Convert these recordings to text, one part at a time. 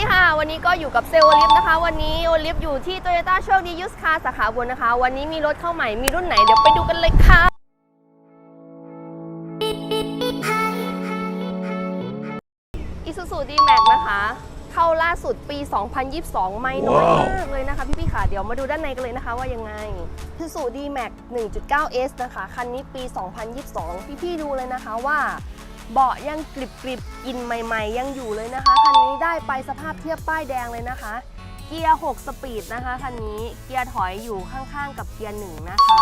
ดีค่ะ วันนี้ก็อยู่กับเซลล์โอลิฟนะคะ วันนี้โอลิฟอยู่ที่ Toyota โชคดียูสคาสาขาบนนะคะ วันนี้มีรถเข้าใหม่ มีรุ่นไหน เดี๋ยวไปดูกันเลยค่ะ Isuzu D-Max นะคะ เข้าล่าสุดปี 2022 ไม่น้อยมากเลยนะคะพี่ๆค่ะ เดี๋ยวมาดูด้านในกันเลยนะคะว่ายังไง Isuzu D-Max 1.9S นะคะ คันนี้ปี 2022 พี่ๆดูเลยนะคะว่า เบาะยังกริบกริบกินใหม่ๆ ยังอยู่เลยนะคะ คันนี้ได้ไปสภาพเทียบป้ายแดงเลยนะคะ เกียร์ 6 สปีดนะคะคันนี้เกียร์ถอยอยู่ข้างๆ กับเกียร์ 1 นะคะ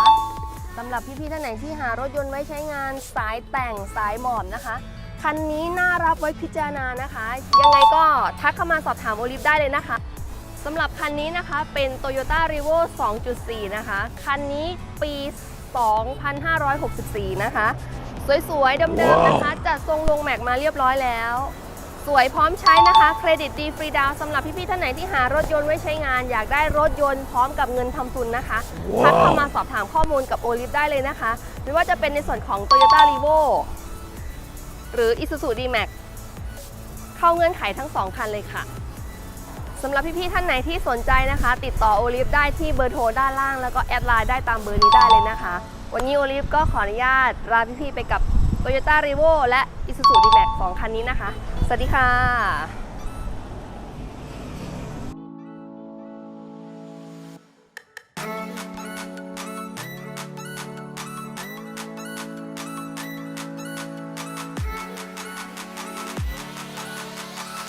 สำหรับพี่ๆท่านไหนที่หารถยนต์ไว้ใช้งานสายแต่งสายหมอบนะคะคันนี้น่ารับไว้พิจารณานะคะ ยังไงก็ทักเข้ามาสอบถามโอลิฟได้เลยนะคะสำหรับคันนี้นะคะเป็น Toyota r e v o 2.4 นะคะ คันนี้ปี 2564 นะคะ สวยๆ เดิมๆ นะคะ จัดทรงลงแม็กมาเรียบร้อยแล้ว สวยพร้อมใช้นะคะ เครดิตดีฟรีดาวน์สำหรับพี่ๆ ท่านไหนที่หารถยนต์ไว้ใช้งาน อยากได้รถยนต์พร้อมกับเงินทำทุนนะคะทักเข้ามาสอบถามข้อมูลกับโอลิฟได้เลยนะคะ ไม่ว่าจะเป็นในส่วนของ Toyota r e v o หรือ Isuzu D-Max เข้าเงื่อนไขทั้ง2คันเลยค่ะ สำหรับพี่ๆท่านไหนที่สนใจนะคะ ติดต่อโอลิฟได้ที่เบอร์โทรด้านล่าง แล้วก็แอดไลน์ได้ตามเบอร์นี้ได้เลยนะคะ วันนี้โอลิฟก็ขออนุญาตลาพี่ๆไปกับ Toyota r e v o และ Isuzu D-Max 2คันนี้นะคะ สวัสดีค่ะ